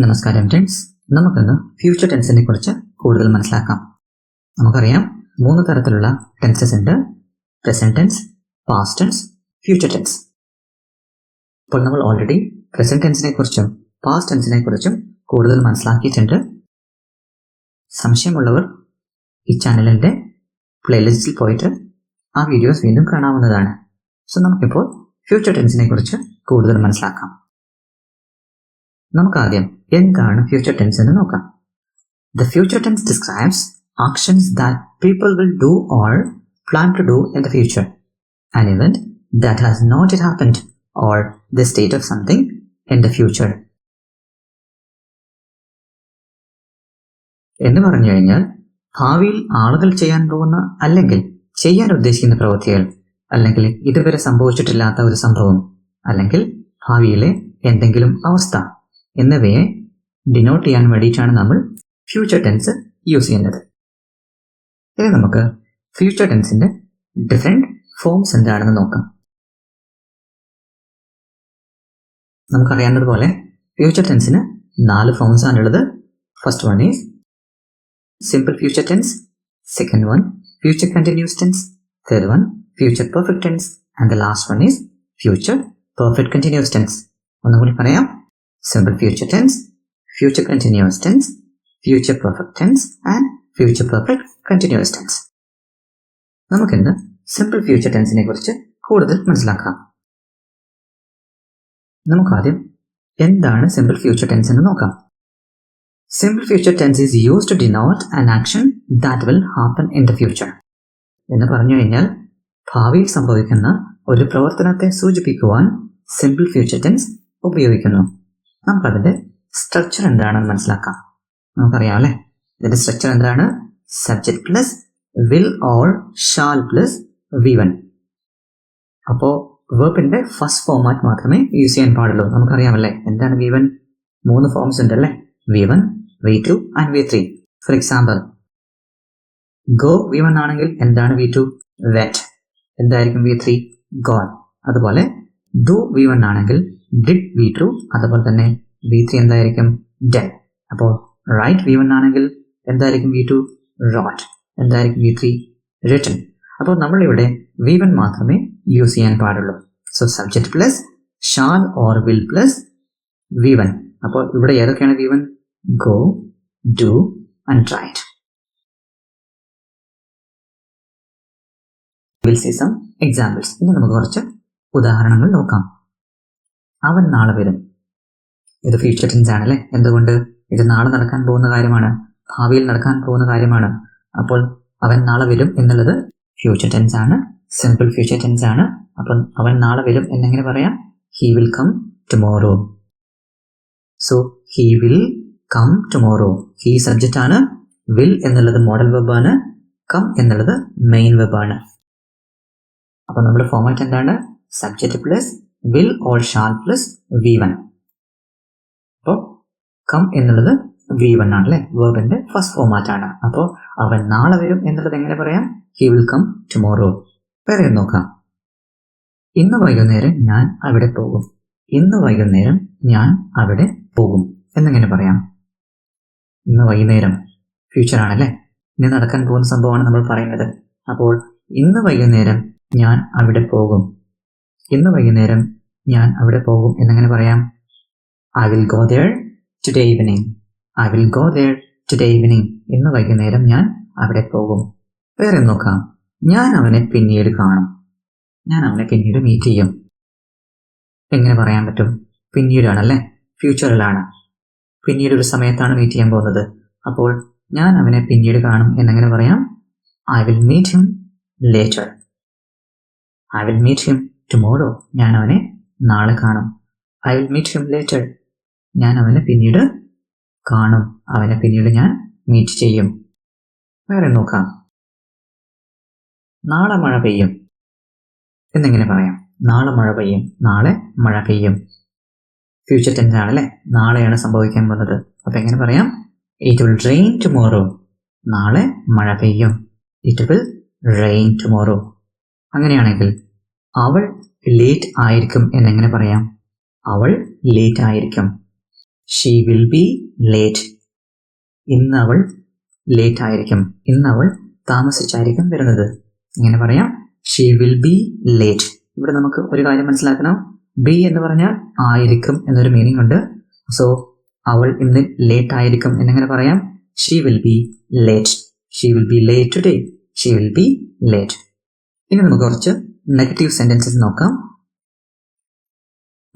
നമസ്കാരം ഫ്രണ്ട്സ് നമുക്കിന്ന് ഫ്യൂച്ചർ ടെൻസിനെ കുറിച്ച് കൂടുതൽ മനസ്സിലാക്കാം. നമുക്കറിയാം മൂന്ന് തരത്തിലുള്ള ടെൻസസ് ഉണ്ട്. Present tense past tense future tense ഇപ്പോൾ നമ്മൾ ഓൾറെഡി പ്രസന്റ് ടെൻസിനെ കുറിച്ചും പാസ്റ്റ് ടെൻസിനെ കുറിച്ചും കൂടുതൽ മനസ്സിലാക്കിയിട്ടുണ്ട്. സംശയമുള്ളവർ ഈ ചാനലിന്റെ പ്ലേലിസ്റ്റിൽ പോയിട്ട് ആ വീഡിയോസ് വീണ്ടും കാണാവുന്നതാണ്. സോ നമുക്കിപ്പോൾ ഫ്യൂച്ചർ ടെൻസിനെ കുറിച്ച് കൂടുതൽ മനസ്സിലാക്കാം. നമുക്കാദ്യം എന്താണ് ഫ്യൂച്ചർ ടെൻസ് എന്ന് നോക്കാം. The future tense describes actions that people will do or plan to do in the future an event that has not it happened or the state of something in the future എന്ന് പറഞ്ഞു കഴിഞ്ഞാൽ ഭാവിയിൽ ആളുകൾ ചെയ്യാൻ പോകുന്ന അല്ലെങ്കിൽ ചെയ്യാൻ ഉദ്ദേശിക്കുന്ന പ്രവൃത്തികൾ അല്ലെങ്കിൽ ഇതുവരെ സംഭവിച്ചിട്ടില്ലാത്ത ഒരു സംഭവം അല്ലെങ്കിൽ ഭാവിയിലെ എന്തെങ്കിലും അവസ്ഥ. എന്നിവയെ ഡിനോട്ട് ചെയ്യാൻ വേണ്ടിയിട്ടാണ് നമ്മൾ ഫ്യൂച്ചർ ടെൻസ് യൂസ് ചെയ്യുന്നത്. ഇനി നമുക്ക് ഫ്യൂച്ചർ ടെൻസിന്റെ ഡിഫറെന്റ് ഫോംസ് എന്താണെന്ന് നോക്കാം. നമുക്കറിയാവുന്നതുപോലെ ഫ്യൂച്ചർ ടെൻസിന് നാല് ഫോംസ് ആണുള്ളത്. First one is simple future tense second one future continuous tense third one future perfect tense and the last one is future perfect continuous tense ഒന്നുകൂടി പറയാം. Simple future tense, future continuous tense, future perfect tense, and future perfect continuous tense. നമുക്കിന്ന് simple future ടെൻസിനെ കുറിച്ച് കൂടുതൽ മനസ്സിലാക്കാം. നമുക്കാദ്യം എന്താണ് simple future tense എന്ന് നോക്കാം. Simple future tense is use to denote an action that will happen in the future എന്ന് പറഞ്ഞു കഴിഞ്ഞാൽ ഭാവിയിൽ സംഭവിക്കുന്ന ഒരു പ്രവർത്തനത്തെ സൂചിപ്പിക്കുവാൻ സിമ്പിൾ ഫ്യൂച്ചർ ടെൻസ് ഉപയോഗിക്കുന്നു. നമുക്കതിന്റെ സ്ട്രക്ചർ എന്താണെന്ന് മനസ്സിലാക്കാം. നമുക്കറിയാം അല്ലേ? ഇതിന്റെ സ്ട്രക്ചർ എന്താണ്? Subject plus will or shall plus V one അപ്പോൾ വേർബിന്റെ ഫസ്റ്റ് ഫോമാറ്റ് മാത്രമേ യൂസ് ചെയ്യാൻ പാടുള്ളൂ. നമുക്കറിയാമല്ലേ? എന്താണ് വി വൺ മൂന്ന് ഫോംസ് ഉണ്ട് അല്ലേ V one V two and V three four example go V one ആണെങ്കിൽ എന്താണ് വി ടു വെറ്റ് എന്തായിരിക്കും വി ത്രീ ഗോൺ അതുപോലെ ഡു വി വൺ ആണെങ്കിൽ ഡിഡ് വി ടു അതുപോലെ തന്നെ വി ത്രീ എന്തായിരിക്കും? ഡെൻ അപ്പോൾ റൈറ്റ് വി വൺ ആണെങ്കിൽ എന്തായിരിക്കും വി ടു റോട്ട് എന്തായിരിക്കും വി ത്രീ റിട്ടൺ അപ്പോൾ നമ്മളിവിടെ വി വൺ മാത്രമേ യൂസ് ചെയ്യാൻ പാടുള്ളൂ. So subject plus shall or will plus V one അപ്പോൾ ഇവിടെ ഏതൊക്കെയാണ് V one go do and write will see some examples ഇനി നമുക്ക് കുറച്ച് ഉദാഹരണങ്ങൾ നോക്കാം. അവൻ നാളെ വരും. ഇത് ഫ്യൂച്ചർ ടെൻസ് ആണല്ലേ? എന്തുകൊണ്ട്? ഇത് നാളെ നടക്കാൻ പോകുന്ന കാര്യമാണ്. ഭാവിയിൽ നടക്കാൻ പോകുന്ന കാര്യമാണ്. അപ്പോൾ അവൻ നാളെ വരും എന്നുള്ളത് ഫ്യൂച്ചർ ടെൻസ് ആണ്. സിമ്പിൾ ഫ്യൂച്ചർ ടെൻസ് ആണ്. അപ്പം അവൻ നാളെ വരും എന്നെങ്ങനെ പറയാം? He will come tomorrow so he will come tomorrow he subject ആണ് വിൽ എന്നുള്ളത് മോഡൽ വെബാണ് കം എന്നുള്ളത് മെയിൻ വെബാണ് അപ്പൊ നമ്മുടെ ഫോമാറ്റ് എന്താണ്? Subject plus will or shall plus V one അപ്പോൾ കം എന്നുള്ളത് വി വൺ ആണ് അല്ലേ വേർബിന്റെ ഫസ്റ്റ് ഫോമാറ്റ് ആണ്. അപ്പോൾ അവൻ നാളെ വരും എന്നുള്ളത് എങ്ങനെ പറയാം? ഹി വിൽ കം ടുമോറോ വേറെ നോക്കാം. ഇന്ന് വൈകുന്നേരം ഞാൻ അവിടെ പോകും. ഇന്ന് വൈകുന്നേരം ഞാൻ അവിടെ പോകും. എന്നെങ്ങനെ പറയാം? ഇന്ന് വൈകുന്നേരം. ഫ്യൂച്ചർ ആണല്ലേ? ഇനി നടക്കാൻ പോകുന്ന സംഭവമാണ് നമ്മൾ പറയുന്നത്. അപ്പോൾ ഇന്ന് വൈകുന്നേരം ഞാൻ അവിടെ പോകും. ഇന്ന് വൈകുന്നേരം ഞാൻ അവിടെ പോകും എന്നങ്ങനെ പറയാം. I will go there today evening I will go there today evening ഇന്ന് വൈകുന്നേരം ഞാൻ അവിടെ പോകും. വേറെ നോക്കാം. ഞാൻ അവനെ പിന്നീട് കാണും. ഞാൻ അവനെ പിന്നീട് മീറ്റ് ചെയ്യും. എങ്ങനെ പറയാൻ പറ്റും? പിന്നീടാണല്ലേ? ഫ്യൂച്ചറിലാണ് പിന്നീട് ഒരു സമയത്താണ് മീറ്റ് ചെയ്യാൻ പോകുന്നത്. അപ്പോൾ ഞാൻ അവനെ പിന്നീട് കാണും എന്നെങ്ങനെ പറയാം. I will meet him later I will meet him tomorrow ഞാൻ അവനെ നാളെ കാണും. I will meet him later ഞാൻ അവനെ പിന്നീട് കാണും. അവനെ പിന്നീട് ഞാൻ മീറ്റ് ചെയ്യും. വേറെ നോക്കാം. നാളെ മഴ പെയ്യും. എന്നിങ്ങനെ പറയാം. നാളെ മഴ പെയ്യും. നാളെ മഴ പെയ്യും. ഫ്യൂച്ചർ ടെൻസ് ആണല്ലേ? നാളെയാണ് സംഭവിക്കാൻ പോകുന്നത്. അപ്പൊ എങ്ങനെ പറയാം? ഇറ്റ് വിൽ റെയിൻ ടുമോറോ നാളെ മഴ പെയ്യും. ഇറ്റ് വിൽ റെയിൻ ടുമോറോ അങ്ങനെയാണെങ്കിൽ അവൾ ലേറ്റ് ആയിരിക്കും എന്നെങ്ങനെ പറയാം? അവൾ ലേറ്റ് ആയിരിക്കും. ഷീ വിൽ ബി ലേറ്റ് ഇന്ന് അവൾ ലേറ്റ് ആയിരിക്കും. ഇന്ന് അവൾ താമസിച്ചായിരിക്കും വരുന്നത്. ഇങ്ങനെ പറയാം? ഷീ വിൽ ബി ലേറ്റ് ഇവിടെ നമുക്ക് ഒരു കാര്യം മനസ്സിലാക്കണം. ബി എന്ന് പറഞ്ഞാൽ ആയിരിക്കും എന്നൊരു മീനിങ് ഉണ്ട്. സോ അവൾ ഇന്ന് ലേറ്റ് ആയിരിക്കും എന്നെങ്ങനെ പറയാം? She will be late she will be late today she will be late ഇനി നമുക്ക് കുറച്ച് നെഗറ്റീവ് സെന്റൻസസ് നോക്കാം.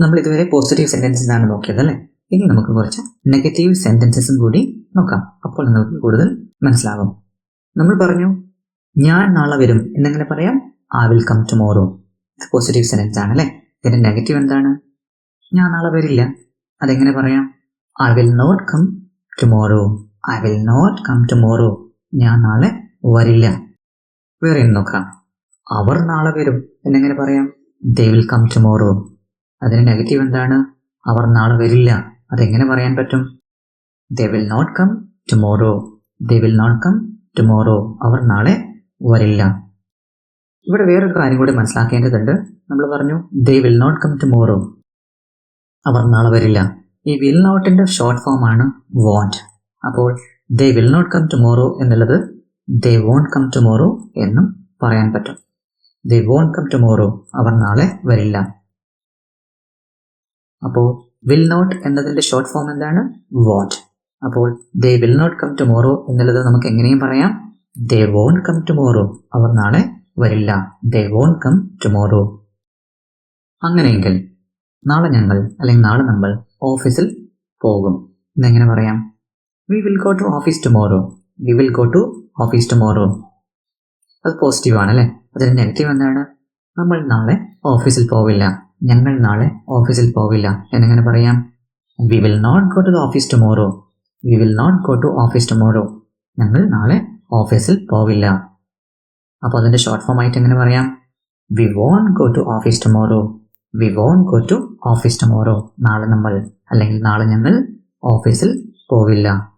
നമ്മൾ ഇതുവരെ പോസിറ്റീവ് സെന്റൻസസ് ആണ് നോക്കിയത് അല്ലേ? ഇനി നമുക്ക് കുറച്ച് നെഗറ്റീവ് സെന്റൻസസും കൂടി നോക്കാം. അപ്പോൾ നിങ്ങൾക്ക് കൂടുതൽ മനസ്സിലാകും നമ്മൾ പറഞ്ഞു ഞാൻ നാളെ വരും. എന്നെങ്ങനെ പറയാം? I will come tomorrow positive sentence ആണ് അല്ലേ? ഇതിന്റെ നെഗറ്റീവ് എന്താണ്? ഞാൻ നാളെ വരില്ല. അതെങ്ങനെ പറയാം? I will not come tomorrow I will not come tomorrow ഞാൻ നാളെ വരില്ല. വേറെ നോക്കാം. അവർ നാളെ വരും. എന്നെങ്ങനെ പറയാം? ദേ വിൽ കം ടുമോറോ അതിന് നെഗറ്റീവ് എന്താണ്? അവർ നാളെ വരില്ല. അതെങ്ങനെ പറയാൻ പറ്റും? They will not come tomorrow they will not come tomorrow അവർ നാളെ വരില്ല. ഇവിടെ വേറൊരു കാര്യം കൂടി മനസ്സിലാക്കേണ്ടതുണ്ട്. നമ്മൾ പറഞ്ഞു they will not come tomorrow അവർ നാളെ വരില്ല. ഈ വിൽ നോട്ടിന്റെ ഷോർട്ട് ഫോം ആണ് വോണ്ട് അപ്പോൾ they will not come tomorrow എന്നുള്ളത് ദേ വോണ്ട് കം ടുമോറോ എന്നും പറയാൻ പറ്റും. They won't come tomorrow. അവർ നാളെ വരില്ല. അപ്പോൾ വിൽ നോട്ട് എന്നതിന്റെ ഷോർട്ട് ഫോം എന്താണ്? വാട്ട് അപ്പോൾ they will not come tomorrow എന്നുള്ളത് നമുക്ക് എങ്ങനെയും പറയാം. They won't come tomorrow. അവർ നാളെ വരില്ല. They won't come tomorrow. അങ്ങനെയെങ്കിൽ നാളെ ഞങ്ങൾ അല്ലെങ്കിൽ നാളെ നമ്മൾ ഓഫീസിൽ പോകും. എന്നെങ്ങനെ പറയാം? We will go to office tomorrow we will go to office tomorrow അത് പോസിറ്റീവ് ആണ് അല്ലേ അതിന് നെഗറ്റീവ് എന്താണ്? നമ്മൾ നാളെ ഓഫീസിൽ പോവില്ല. ഞങ്ങൾ നാളെ ഓഫീസിൽ പോവില്ല. എന്നെങ്ങനെ പറയാം? We will not go to the office tomorrow we will not go to office tomorrow ഞങ്ങൾ നാളെ ഓഫീസിൽ പോവില്ല. അപ്പോൾ അതിന്റെ ഷോർട്ട് ഫോം ആയിട്ട് എങ്ങനെ പറയാം? We won't go to office tomorrow we won't go to office tomorrow നാളെ നമ്മൾ അല്ലെങ്കിൽ നാളെ ഞങ്ങൾ ഓഫീസിൽ പോവില്ല.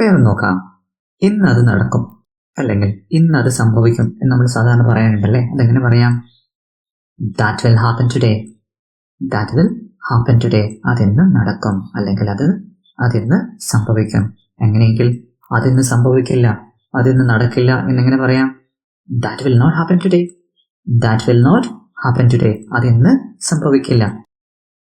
വേറെ നോക്കാം. ഇന്ന് അത് നടക്കും. അല്ലെങ്കിൽ ഇന്ന് അത് സംഭവിക്കും എന്ന് നമ്മൾ സാധാരണ പറയാനുണ്ടല്ലേ അതെങ്ങനെ പറയാം? That will happen today that will happen today അതിന്ന് നടക്കും. അല്ലെങ്കിൽ അത് അതിന്ന് സംഭവിക്കും. എങ്ങനെയെങ്കിൽ അതിന്ന് സംഭവിക്കില്ല അതിന്ന് നടക്കില്ല എന്നെങ്ങനെ പറയാം? That will not happen today that will not happen today അതിന്ന് സംഭവിക്കില്ല.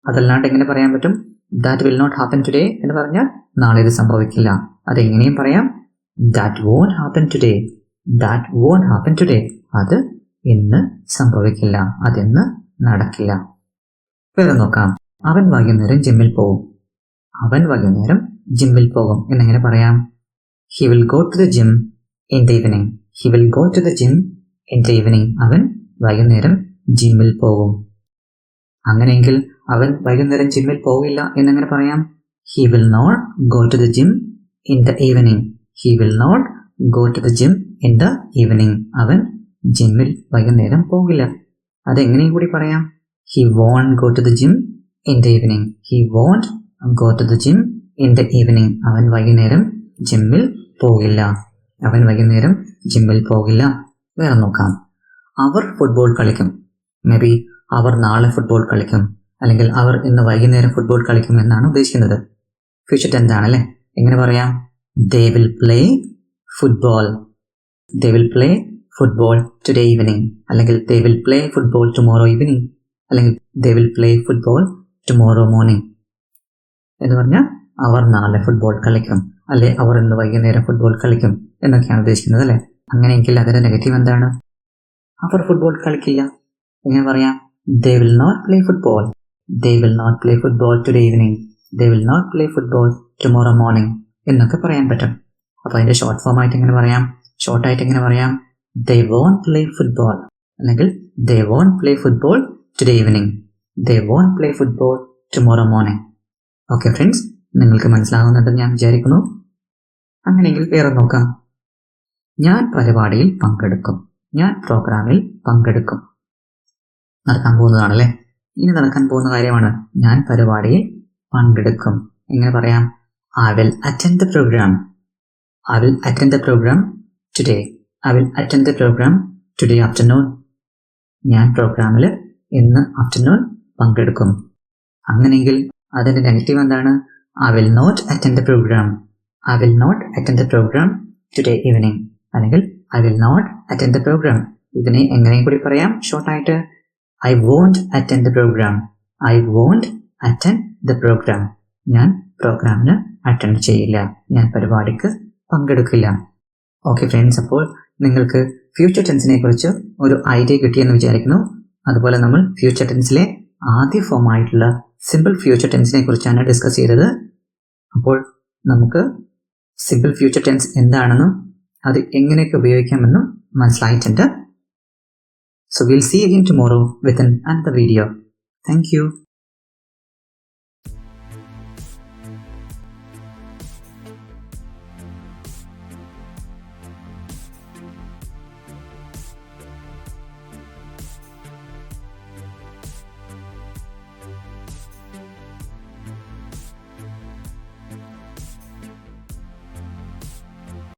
അതല്ലാണ്ട് എങ്ങനെ പറയാൻ പറ്റും? That will not happen today എന്ന് പറഞ്ഞാൽ നാളെ ഇത് സംഭവിക്കില്ല. അതെങ്ങനെയും പറയാം. That won't happen today that won't happen today അത് ഇന്ന് സംഭവിക്കില്ല. അതിന്ന് നടക്കില്ല. വേറെ നോക്കാം. അവൻ വൈകുന്നേരം ജിമ്മിൽ പോകും അവൻ വൈകുന്നേരം ജിമ്മിൽ പോകും. എന്നെങ്ങനെ പറയാം? He will go to the gym in the evening he will go to the gym in the evening അവൻ വൈകുന്നേരം ജിമ്മിൽ പോകും. അങ്ങനെയെങ്കിൽ അവൻ വൈകുന്നേരം ജിമ്മിൽ പോകില്ല എന്നെങ്ങനെ പറയാം? He will not go to the gym in the evening he will not go to the gym in the evening അവൻ ജിമ്മിൽ വൈകുന്നേരം പോകില്ല. അതെങ്ങനെയും കൂടി പറയാം. He won't go to the gym in the evening he won't go to the gym in the evening അവൻ വൈകുന്നേരം ജിമ്മിൽ പോകില്ല. അവൻ വൈകുന്നേരം ജിമ്മിൽ പോകില്ല. വേറെ നോക്കാം. അവർ ഫുട്ബോൾ കളിക്കും. മേ ബി അവർ നാളെ ഫുട്ബോൾ കളിക്കും. അല്ലെങ്കിൽ അവർ ഇന്ന് വൈകുന്നേരം ഫുട്ബോൾ കളിക്കും എന്നാണ് ഉദ്ദേശിക്കുന്നത്. ഫ്യൂച്ചർ ടെൻസ് ആണല്ലേ? എങ്ങനെ പറയാം? ദേ will play football. They will play football today evening. അല്ലെങ്കിൽ they will play football tomorrow evening. അല്ലെങ്കിൽ they will play football tomorrow morning. എന്ന് പറഞ്ഞാൽ അവർ നാളെ ഫുട്ബോൾ കളിക്കും അല്ലെ അവർ ഇന്ന് വൈകുന്നേരം ഫുട്ബോൾ കളിക്കും എന്നൊക്കെയാണ് ഉദ്ദേശിക്കുന്നത് അല്ലേ അങ്ങനെയെങ്കിൽ അതിന്റെ നെഗറ്റീവ് എന്താണ് അവർ ഫുട്ബോൾ കളിക്കില്ല എങ്ങനെ പറയാം they will not play football they will not play football today evening they will not play football tomorrow morning എന്നൊക്കെ പറയാൻ പറ്റും. അപ്പോൾ അതിന്റെ ഷോർട്ട് ഫോം ആയിട്ട് എങ്ങനെ പറയാം? ഷോർട്ട് ആയിട്ട് എങ്ങനെ പറയാം? ദേ വോൺ പ്ലേ ഫുട്ബോൾ അല്ലെങ്കിൽ they won't play football today evening they won't play football tomorrow morning okay friends നിങ്ങൾക്ക് മനസ്സിലാകുന്നുണ്ടെന്ന് ഞാൻ വിചാരിക്കുന്നു. അങ്ങനെയെങ്കിൽ വേറെ നോക്കാം. ഞാൻ പരിപാടിയിൽ പങ്കെടുക്കും. ഞാൻ പ്രോഗ്രാമിൽ പങ്കെടുക്കും. നടക്കാൻ പോകുന്നതാണല്ലേ? ഇനി നടക്കാൻ പോകുന്ന കാര്യമാണ് ഞാൻ പരിപാടിയിൽ പങ്കെടുക്കും. എങ്ങനെ പറയാം? I will attend the program. I will attend the program today. I will attend the program today afternoon. ഞാൻ പ്രോഗ്രാമിൽ ഇന്ന് ആഫ്റ്റർനൂൺ പങ്കെടുക്കും. അങ്ങനെയെങ്കിൽ അതിന്റെ നെഗറ്റീവ് എന്താണ്? I will not attend the programme I will not attend the programme today evening അല്ലെങ്കിൽ I will not attend the programme ഇതിനെ എങ്ങനെയും കൂടി പറയാം. ഷോർട്ടായിട്ട് I won't attend the programme I won't attend the programme ഞാൻ പ്രോഗ്രാമിന് attend ചെയ്യില്ല. ഞാൻ പരിപാടിക്ക് പങ്കെടുക്കില്ല. ഓക്കെ ഫ്രണ്ട്സ് അപ്പോൾ നിങ്ങൾക്ക് ഫ്യൂച്ചർ ടെൻസിനെ കുറിച്ച് ഒരു ഐഡിയ കിട്ടിയെന്ന് വിചാരിക്കുന്നു. അതുപോലെ നമ്മൾ ഫ്യൂച്ചർ ടെൻസിലെ ആദ്യ ഫോം ആയിട്ടുള്ള സിമ്പിൾ ഫ്യൂച്ചർ ടെൻസിനെ കുറിച്ചാണ് ഡിസ്കസ് ചെയ്തത്. അപ്പോൾ നമുക്ക് സിമ്പിൾ ഫ്യൂച്ചർ ടെൻസ് എന്താണെന്നും അത് എങ്ങനെയൊക്കെ ഉപയോഗിക്കാമെന്നും മനസ്സിലായിട്ടുണ്ട്. So will see again tomorrow with an another video thank you